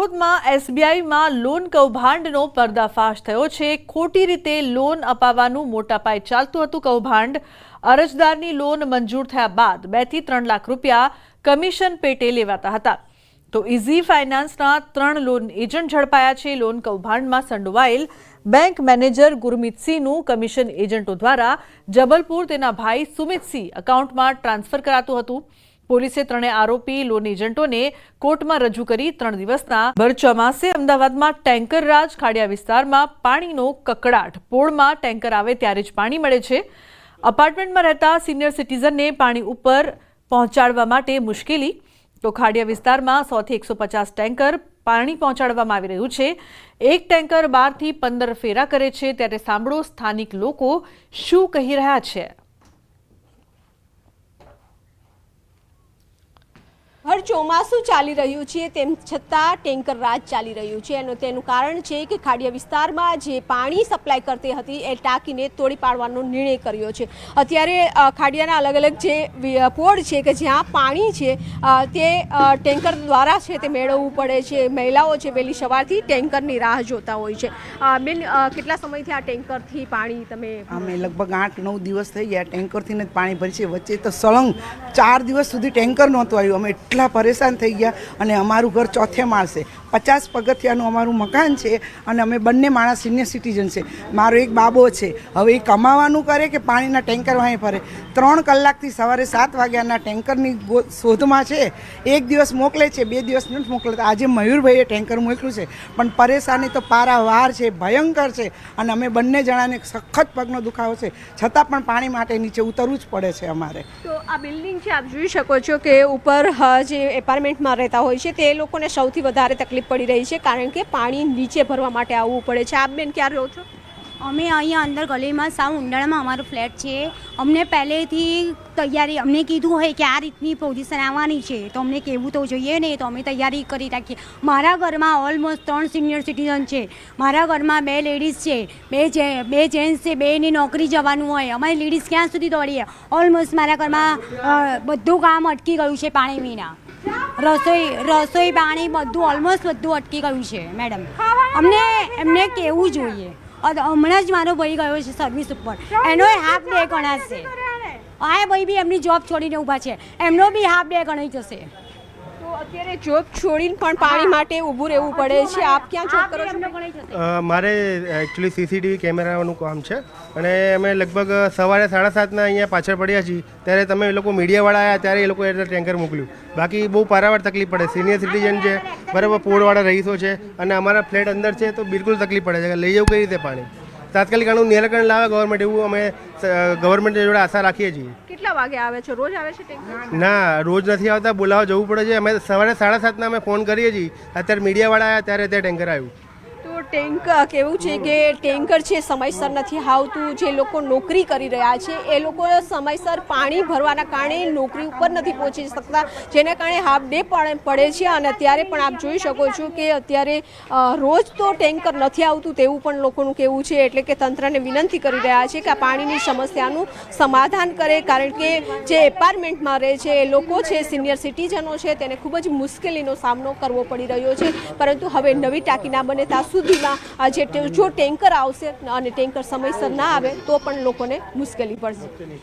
દાહોદમાં એસબીઆઈમાં લોન કૌભાંડનો પર્દાફાશ થયો છે. ખોટી રીતે લોન અપાવવાનું મોટા પાયે ચાલતું હતું કૌભાંડ. અરજદારની લોન મંજૂર થયા બાદ બેથી ત્રણ લાખ રૂપિયા કમિશન પેટે લેવાતા હતા. તો ઇઝી ફાઇનાન્સના ત્રણ લોન એજન્ટ ઝડપાયા છે. લોન કૌભાંડમાં સંડોવાયેલ બેંક મેનેજર ગુરમીતસિંહનું કમિશન એજન્ટો દ્વારા જબલપુર તેના ભાઈ સુમિતસિંહ એકાઉન્ટમાં ટ્રાન્સફર કરાતું હતું. પોલીસે ત્રણેય આરોપી લોન એજન્ટોને કોર્ટમાં રજૂ કરી ત્રણ દિવસના ભર ચોમાસે અમદાવાદમાં ટેન્કર રાજ ખાડિયા વિસ્તારમાં પાણીનો કકડાટ. પોળમાં ટેન્કર આવે ત્યારે જ પાણી મળે છે. અપાર્ટમેન્ટમાં રહેતા સિનિયર સિટીઝનને પાણી ઉપર પહોંચાડવા માટે મુશ્કેલી. તો ખાડિયા વિસ્તારમાં સોથી એકસો પચાસ ટેન્કર પાણી પહોંચાડવામાં આવી રહ્યું છે. એક ટેન્કર બારથી પંદર ફેરા કરે છે. ત્યારે સાંભળો સ્થાનિક લોકો શું કહી રહ્યા છે. હર ચોમાસું ચાલી રહ્યું છે, તેમ છતાં ટેન્કર રાજ ચાલી રહ્યું છે એનું તેનું કારણ છે કે ખાડિયા વિસ્તારમાં જે પાણી સપ્લાય કરતી હતી એ ટાંકીને તોડી પાડવાનો નિર્ણય કર્યો છે. અત્યારે ખાડિયાના અલગ અલગ જે પોળ છે કે જ્યાં પાણી છે તે ટેન્કર દ્વારા છે તે મેળવવું પડે છે. મહિલાઓ છે વહેલી સવારથી ટેન્કરની રાહ જોતા હોય છે. બેન કેટલા સમયથી આ ટેન્કરથી પાણી તમે અમે લગભગ આઠ, નવ દિવસ થઈ ગયા. ટેન્કરથી જ પાણી ભરી છે વચ્ચે તો સળંગ ચાર દિવસ સુધી ટેન્કર નહોતું આવ્યું. અમે એટલા પરેશાન થઈ ગયા અને અમારું ઘર ચોથે માળશે પચાસ પગથિયાનું અમારું મકાન છે અને અમે બંને માણસ સિનિયર સિટીઝન છે. મારો એક બાબો છે. હવે એ કમાવાનું કરે કે પાણીના ટેન્કર વાંહે ફરે? ત્રણ કલાકથી સવારે સાત વાગ્યાના ટેન્કરની શોધમાં છે. એક દિવસ મોકલે છે બે દિવસ નથી મોકલતા. આજે મયુરભાઈએ ટેન્કર મોકલ્યું છે. પણ પરેશાની તો પારાવાર છે ભયંકર છે. અને અમે બંને જણાને સખત પગનો દુખાવો છે. છતાં પણ પાણી માટે નીચે ઉતરવું જ પડે છે અમારે. તો આ બિલ્ડિંગ છે આપ જોઈ શકો છો કે ઉપર અ, જે એપાર્ટમેન્ટમાં રહેતા હોય છે, તે લોકોને સૌથી વધારે તકલીફ પડી રહી છે, કારણ કે પાણી નીચે ભરવા માટે આવવું પડે છે. આપ બેન ક્યાં રહો છો? અમે અહીંયા અંદર ગલીમાં સાવ ઊંડાણમાં અમારો ફ્લેટ છે. અમને પહેલેથી તૈયારી, અમને કીધું હોય કે આ રીતની પોઝિશન આવવાની છે. તો અમને કહેવું તો જોઈએ ને, તો અમે તૈયારી કરી રાખીએ. મારા ઘરમાં ઓલમોસ્ટ ત્રણ સિનિયર સિટીઝન છે. મારા ઘરમાં બે લેડીઝ છે, બે જે, બે જેન્ટ્સ છે, બેની નોકરી જવાનું હોય. અમારી લેડીઝ ક્યાં સુધી દોડીએ? ઓલમોસ્ટ મારા ઘરમાં બધું કામ અટકી ગયું છે પાણી વિના. રસોઈ રસોઈ પાણી બધું ઓલમોસ્ટ બધું અટકી ગયું છે મેડમ અમને, એમને કહેવું જોઈએ. હમણાં જ મારો ભાઈ ગયો છે સર્વિસ ઉપર. એનો હાફ ડે ગણાશે? આ ભાઈ બી એમની જોબ છોડીને ઊભા છે. એમનો બી હાફ ડે ગણાઈ જશે. અત્યારે જોબ છોડીને પણ પાણી માટે ઊભું રહેવું પડે છે. આપ ક્યાં જોબ કરો છો મારે એકચ્યુઅલી સીસીટીવી કેમેરાનું કામ છે. અને અમે લગભગ સવારે સાડા સાતના અહીંયા પાછળ પડ્યા છીએ. ત્યારે તમે એ લોકો મીડિયાવાળા આવ્યા ત્યારે એ લોકો એટલે ટેન્કર મોકલ્યું. બાકી બહુ પારાવાર તકલીફ પડે. સિનિયર સિટીઝન છે બરાબર પોળવાળા રહીશો છે અને અમારા ફ્લેટ અંદર છે તો બિલકુલ તકલીફ પડે છે. લઈ જવું કઈ રીતે પાણી? તાત્કાલિક આનું નિરાકરણ લાવે ગવર્મેન્ટ એવું અમે ગવર્મેન્ટ જોડે આશા રાખીએ છીએ. કેટલા વાગે આવે છે? રોજ આવે છે ના રોજ નથી આવતા. બોલાવવા જવું પડે છે. અમે સવારે સાડા સાતના અમે ફોન કરીએ છીએ. અત્યારે મીડિયાવાળા આવ્યા ત્યારે ત્યાં ટેન્કર આવ્યું. તો ટેન્કર કેવું છે કે ટેન્કર છે, સમયસર નથી આવતું જે લોકો નોકરી કરી રહ્યા છે, એ લોકો સમયસર પાણી ભરવાના કારણે નોકરી ઉપર નથી પહોંચી શકતા, જેના કારણે હાફ ડે પડે છે. અને અત્યારે પણ આપ જોઈ શકો છો કે અત્યારે રોજ તો ટેન્કર નથી આવતું તેવું પણ લોકોનું કહેવું છે. એટલે કે તંત્રને વિનંતી કરી રહ્યા છે કે આ પાણીની સમસ્યાનું સમાધાન કરે, કારણ કે જે એપાર્ટમેન્ટમાં રહે છે, એ લોકો છે, સિનિયર સિટીઝનો છે, તેને ખૂબ જ મુશ્કેલીનો સામનો કરવો પડી રહ્યો છે. પરંતુ હવે નવી ટાંકી ના બને ત્યાં સુધીમાં આ જે જો ટેન્કર આવશે અને ટેન્કર સમયસર ના આવે, તો પણ લોકોને મુશ્કેલી પડશે.